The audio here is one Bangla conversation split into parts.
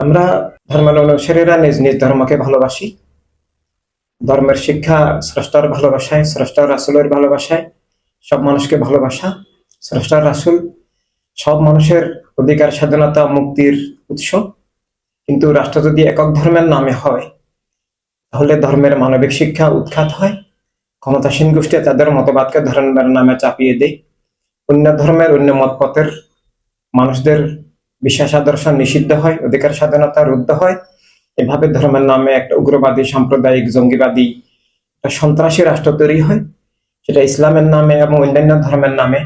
আমরা ধর্মের অনুসারীরা নিজ নিজ ধর্মকে ভালোবাসি। ধর্মের শিক্ষা স্রষ্টার ভালোবাসায়, স্রষ্টার রাসুলের ভালোবাসায়, সব মানুষকে ভালোবাসা। স্রষ্টার রাসুল সব মানুষের অধিকার, স্বাধীনতা, মুক্তির উৎস। কিন্তু রাষ্ট্র যদি একক ধর্মের নামে হয়, তাহলে ধর্মের মানবিক শিক্ষা উৎখাত হয়। ক্ষমতাসীন গোষ্ঠী তাদের মতবাদকে ধর্মের নামে চাপিয়ে দেয়। অন্য ধর্মের অন্য মতপথের মানুষদের বিশ্বাস আদর্শ নিষিদ্ধ হয় অধিকার স্বাধীনতা রুদ্ধ হয়। এভাবে ধর্মের নামে একটা উগ্রবাদী, সাম্প্রদায়িক, জঙ্গিবাদী সন্ত্রাসী রাষ্ট্র তৈরি হয়। সেটা ইসলামের নামে এবং অন্যান্য ধর্মের নামে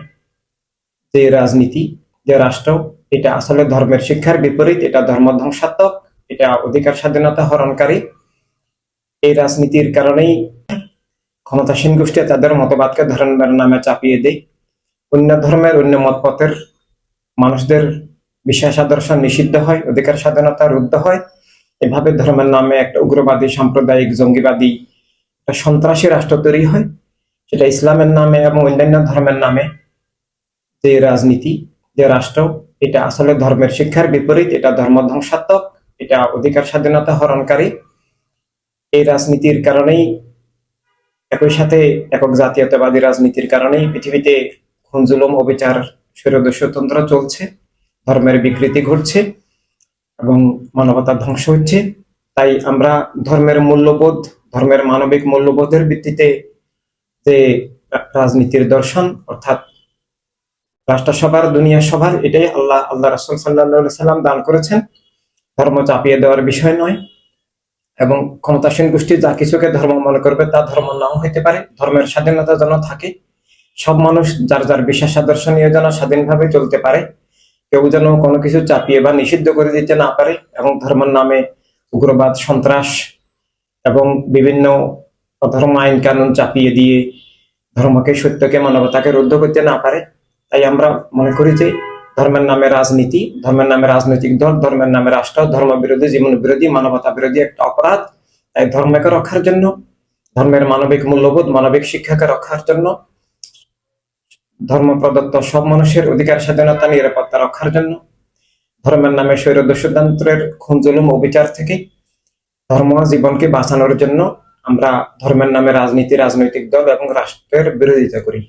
যে রাজনীতি, যে রাষ্ট্র, এটা আসলে ধর্মের শিক্ষার বিপরীত, এটা ধর্ম ধ্বংসাত্মক, এটা অধিকার স্বাধীনতা হরণকারী। এই রাজনীতির কারণেই ক্ষমতাসীন গোষ্ঠী তাদের মতবাদকে ধর্মের নামে চাপিয়ে দেয়। অন্য ধর্মের অন্য মতপথের মানুষদের বিশ্বাস আদর্শ নিষিদ্ধ হয়, অধিকার স্বাধীনতা রুদ্ধ হয়। এভাবে ধর্মের নামে একটা উগ্রবাদী, সাম্প্রদায়িক, জঙ্গিবাদী, একটা সন্ত্রাসী রাষ্ট্র তৈরি হয়। সেটা ইসলামের নামে এবং অন্যান্য ধর্মের নামে যে রাজনীতি, যে রাষ্ট্র, এটা আসলে ধর্মের শিক্ষার বিপরীত, এটা ধর্ম ধ্বংসাত্মক, এটা অধিকার স্বাধীনতা হরণকারী। এই রাজনীতির কারণেই, একই সাথে একক জাতীয়তাবাদী রাজনীতির কারণেই পৃথিবীতে খুন, জুলুম, অবিচার স্বৈরদস্যতন্ত্র চলছে। ধর্মের বিকৃতি ঘটছে এবং মানবতা ধ্বংস হচ্ছে। তাই আমরা ধর্মের মূল্যবোধ, ধর্মের মানবিক মূল্যবোধের ভিত্তিতে যে রাজনীতির দর্শন, অর্থাৎ রাষ্ট্রসভার, দুনিয়া সভার, এটাই আল্লাহ আল্লাহ রাসুল সাল্লাহ সাল্লাম দান করেছেন। ধর্ম চাপিয়ে দেওয়ার বিষয় নয় এবং ক্ষমতাসীন গোষ্ঠী যা কিছুকে ধর্ম মনে করবে তা ধর্ম নাও হইতে পারে। ধর্মের স্বাধীনতা যেন থাকে, সব মানুষ যার যার বিশ্বাস আদর্শ নিয়ে যেন স্বাধীনভাবে চলতে পারে। কেউ যেন কোনো কিছু চাপিয়ে বা নিষিদ্ধ করে দিতে না পারে এবং ধর্মের নামে উগ্রবাদ, সন্ত্রাস এবং বিভিন্ন ধর্ম আইন কানুন চাপিয়ে দিয়ে ধর্মকে, সত্যকে, মানবতাকে রুদ্ধ করতে না পারে। তাই আমরা মনে করি যে ধর্মের নামে রাজনীতি, ধর্মের নামে রাজনৈতিক দল, ধর্মের নামে রাষ্ট্র ধর্ম বিরোধী জীবন বিরোধী মানবতা বিরোধী একটা অপরাধ। তাই ধর্মকে রক্ষার জন্য, ধর্মের মানবিক মূল্যবোধ, মানবিক শিক্ষাকে রক্ষার জন্য ধর্ম প্রদত্ত সব মানুষের অধিকার, স্বাধীনতা, নিরাপত্তা রক্ষার জন্য। ধর্মের নামে স্বৈরদস্যতন্ত্রের খুন, জুলুম অবিচার থেকে ধর্ম জীবনকে বাঁচানোর জন্য আমরা ধর্মের নামে রাজনীতি, রাজনৈতিক দল এবং রাষ্ট্রের বিরোধিতা করি।